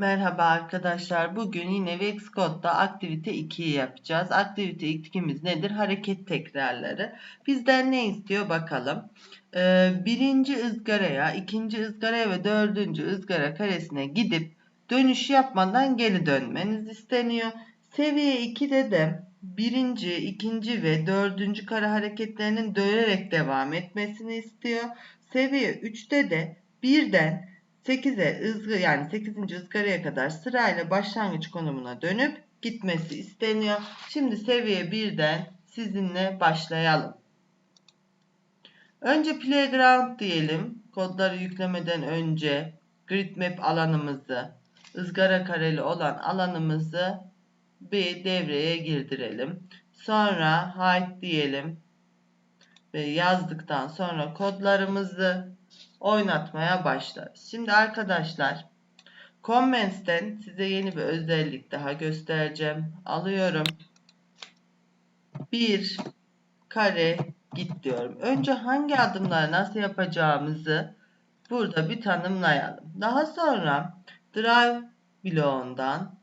Merhaba arkadaşlar. Bugün yine VX Code'da aktivite 2'yi yapacağız. Aktivite 2'miz nedir? Hareket tekrarları. Bizden ne istiyor bakalım. Ee, birinci ızgaraya, ikinci ızgaraya ve dördüncü ızgara karesine gidip dönüş yapmadan geri dönmeniz isteniyor. Seviye 2'de de birinci, ikinci ve dördüncü kare hareketlerinin dönerek devam etmesini istiyor. Seviye 3'te de birden 8'e ızgı yani 8. ızgaraya kadar sırayla başlangıç konumuna dönüp gitmesi isteniyor. Şimdi seviye 1'den sizinle başlayalım. Önce playground diyelim. Kodları yüklemeden önce grid map alanımızı, ızgara kareli olan alanımızı bir devreye girdirelim. Sonra hide diyelim. Ve yazdıktan sonra kodlarımızı oynatmaya başlarız. Şimdi arkadaşlar Comments'ten size yeni bir özellik daha göstereceğim. Alıyorum. Bir kare git diyorum. Önce hangi adımları nasıl yapacağımızı burada bir tanımlayalım. Daha sonra drive bloğundan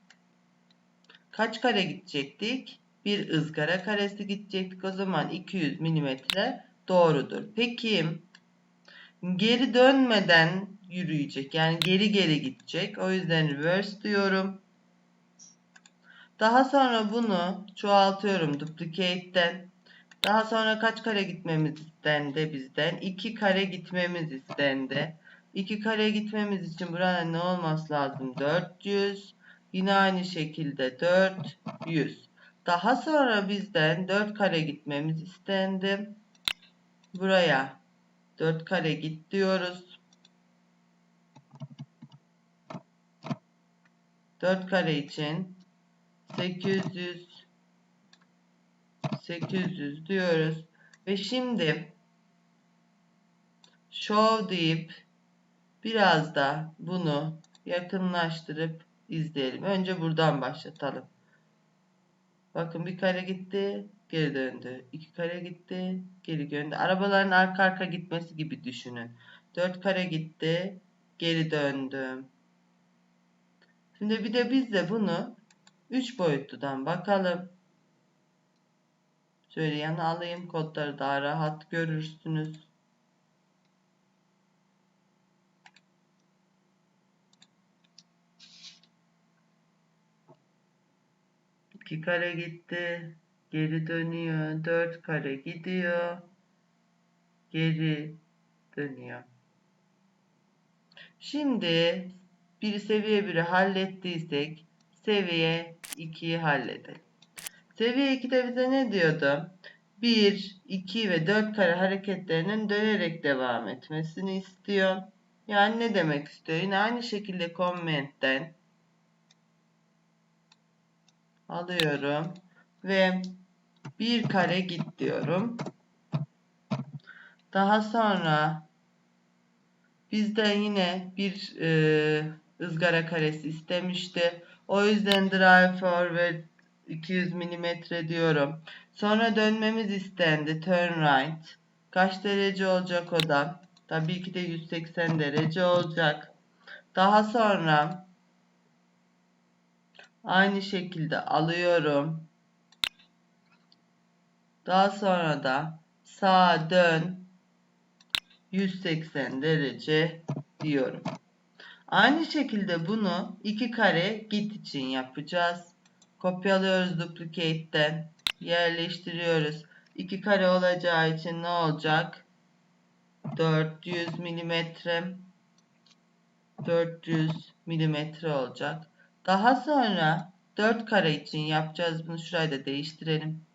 kaç kare gidecektik? Bir ızgara karesi gidecektik. O zaman 200 mm doğrudur. Peki geri dönmeden yürüyecek. Yani geri geri gidecek. O yüzden reverse diyorum. Daha sonra bunu çoğaltıyorum duplicate'den. Daha sonra kaç kare gitmemiz istendi bizden? 2 kare gitmemiz istendi. 2 kare gitmemiz için burada ne olması lazım? 400. Yine aynı şekilde 400. Daha sonra bizden 4 kare gitmemiz istendi. Buraya 4 kare git diyoruz. 4 kare için 800 800 diyoruz. Ve şimdi show deyip biraz da bunu yakınlaştırıp izleyelim. Önce buradan başlatalım. Bakın bir kare gitti geri döndü. 2 kare gitti, geri döndü. Arabaların arka arka gitmesi gibi düşünün. 4 kare gitti, geri döndü. Şimdi bir de biz de bunu 3 boyutludan bakalım. Şöyle yana alayım kodları daha rahat görürsünüz. 2 kare gitti. Geri dönüyor. 4 kare gidiyor. Geri dönüyor. Şimdi bir seviye 1'i hallettiysek seviye 2'yi halledelim. Seviye 2'de bize ne diyordu? 1, 2 ve 4 kare hareketlerinin dönerek devam etmesini istiyor. Yani ne demek istiyor? Yine aynı şekilde comment'ten alıyorum ve bir kare git diyorum. Daha sonra bizden yine bir e, ızgara karesi istemişti. O yüzden drive forward 200 mm diyorum. Sonra dönmemiz istendi. Turn right. Kaç derece olacak o da? Tabii ki de 180 derece olacak. Daha sonra aynı şekilde alıyorum. Daha sonra da sağa dön 180 derece diyorum. Aynı şekilde bunu iki kare git için yapacağız. Kopyalıyoruz duplicate'den. Yerleştiriyoruz. 2 kare olacağı için ne olacak? 400 milimetre 400 milimetre olacak. Daha sonra 4 kare için yapacağız. Bunu şurayı da değiştirelim.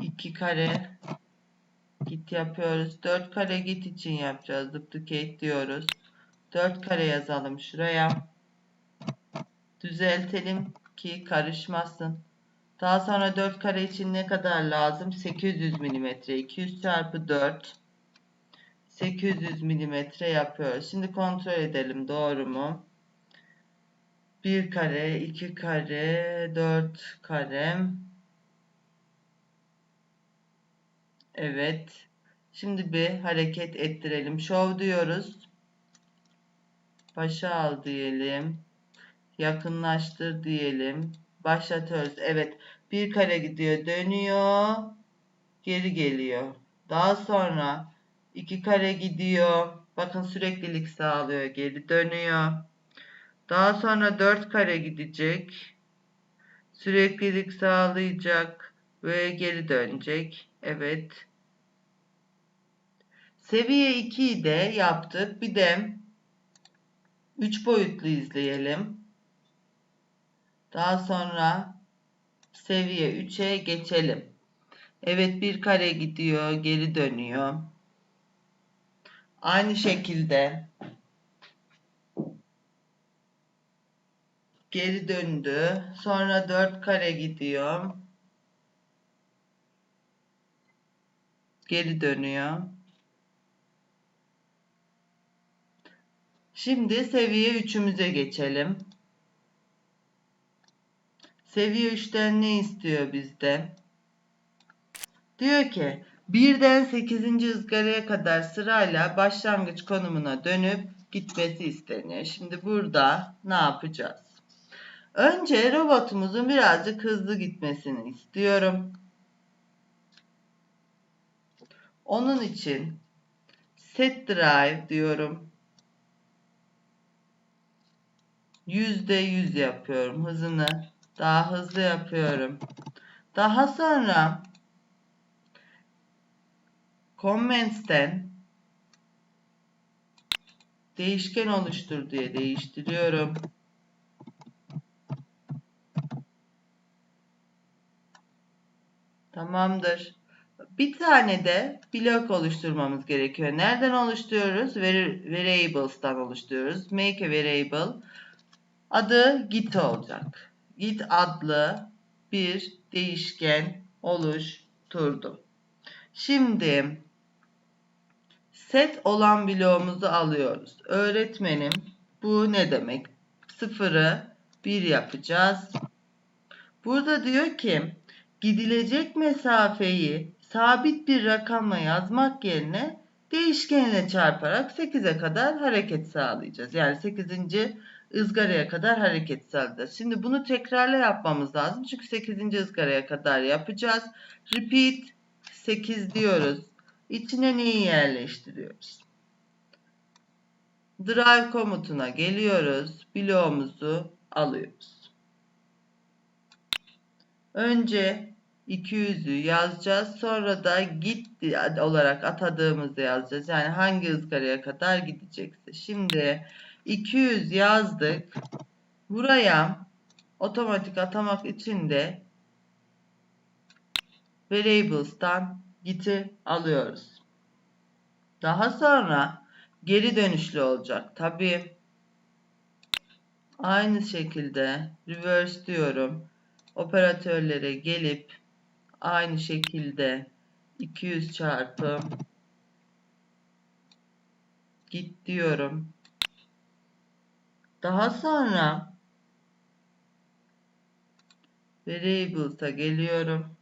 2 kare git yapıyoruz. 4 kare git için yapacağız. Duplicate diyoruz. 4 kare yazalım şuraya. Düzeltelim ki karışmasın. Daha sonra 4 kare için ne kadar lazım? 800 mm. 200 çarpı 4 800 mm yapıyoruz. Şimdi kontrol edelim doğru mu? 1 kare, 2 kare, 4 kare Evet. Şimdi bir hareket ettirelim. Show diyoruz. Başa al diyelim. Yakınlaştır diyelim. Başlatıyoruz. Evet. Bir kare gidiyor. Dönüyor. Geri geliyor. Daha sonra iki kare gidiyor. Bakın süreklilik sağlıyor. Geri dönüyor. Daha sonra dört kare gidecek. Süreklilik sağlayacak ve geri dönecek. Evet. Seviye 2'yi de yaptık. Bir de 3 boyutlu izleyelim. Daha sonra seviye 3'e geçelim. Evet bir kare gidiyor, geri dönüyor. Aynı şekilde geri döndü. Sonra 4 kare gidiyor. Geri dönüyor. Şimdi seviye 3'ümüze geçelim. Seviye 3'ten ne istiyor bizden? Diyor ki birden 8. ızgaraya kadar sırayla başlangıç konumuna dönüp gitmesi isteniyor. Şimdi burada ne yapacağız? Önce robotumuzun birazcık hızlı gitmesini istiyorum. Onun için set drive diyorum. %100 yapıyorum hızını. Daha hızlı yapıyorum. Daha sonra Comments'ten değişken oluştur diye değiştiriyorum. Tamamdır. Bir tane de blok oluşturmamız gerekiyor. Nereden oluşturuyoruz? Variables'tan oluşturuyoruz. Make a variable. Adı git olacak. Git adlı bir değişken oluşturdum. Şimdi set olan bloğumuzu alıyoruz. Öğretmenim bu ne demek? Sıfırı bir yapacağız. Burada diyor ki gidilecek mesafeyi sabit bir rakamla yazmak yerine değişkenle çarparak 8'e kadar hareket sağlayacağız. Yani 8. ızgaraya kadar hareket sağlayacağız. Şimdi bunu tekrarla yapmamız lazım. Çünkü 8. ızgaraya kadar yapacağız. Repeat 8 diyoruz. İçine neyi yerleştiriyoruz? Drive komutuna geliyoruz. Bloğumuzu alıyoruz. Önce 200'ü yazacağız. Sonra da git olarak atadığımızı yazacağız. Yani hangi ızgaraya kadar gidecekse. Şimdi 200 yazdık. Buraya otomatik atamak için de variables'tan git'i alıyoruz. Daha sonra geri dönüşlü olacak. Tabi aynı şekilde reverse diyorum. Operatörlere gelip aynı şekilde 200 çarpı git diyorum. Daha sonra variables'a geliyorum.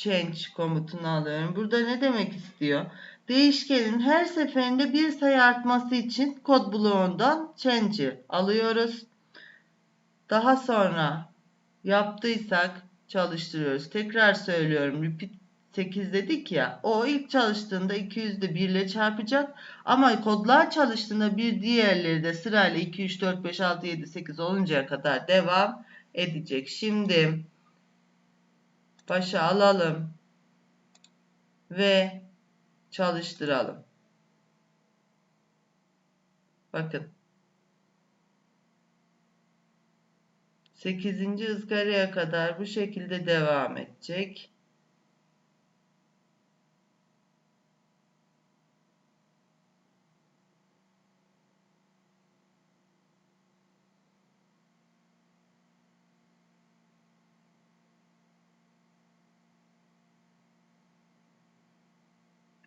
change komutunu alıyorum. Burada ne demek istiyor? Değişkenin her seferinde bir sayı artması için kod bloğundan change'i alıyoruz. Daha sonra yaptıysak çalıştırıyoruz. Tekrar söylüyorum. Repeat 8 dedik ya. O ilk çalıştığında 200'de 1 ile çarpacak. Ama kodlar çalıştığında bir diğerleri de sırayla 2, 3, 4, 5, 6, 7, 8 oluncaya kadar devam edecek. Şimdi başa alalım ve çalıştıralım. Bakın. 8. ızgaraya kadar bu şekilde devam edecek.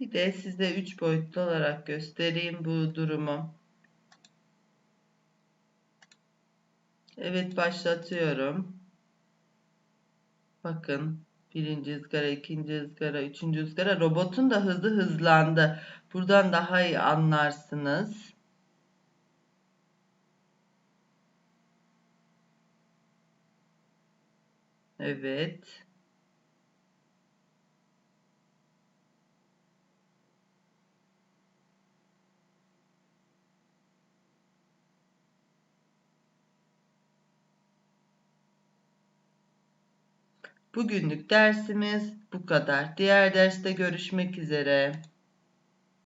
Bir de size 3 boyutlu olarak göstereyim bu durumu. Evet başlatıyorum. Bakın birinci ızgara, ikinci ızgara, üçüncü ızgara. Robotun da hızı hızlandı. Buradan daha iyi anlarsınız. Evet. Bugünlük dersimiz bu kadar. Diğer derste görüşmek üzere.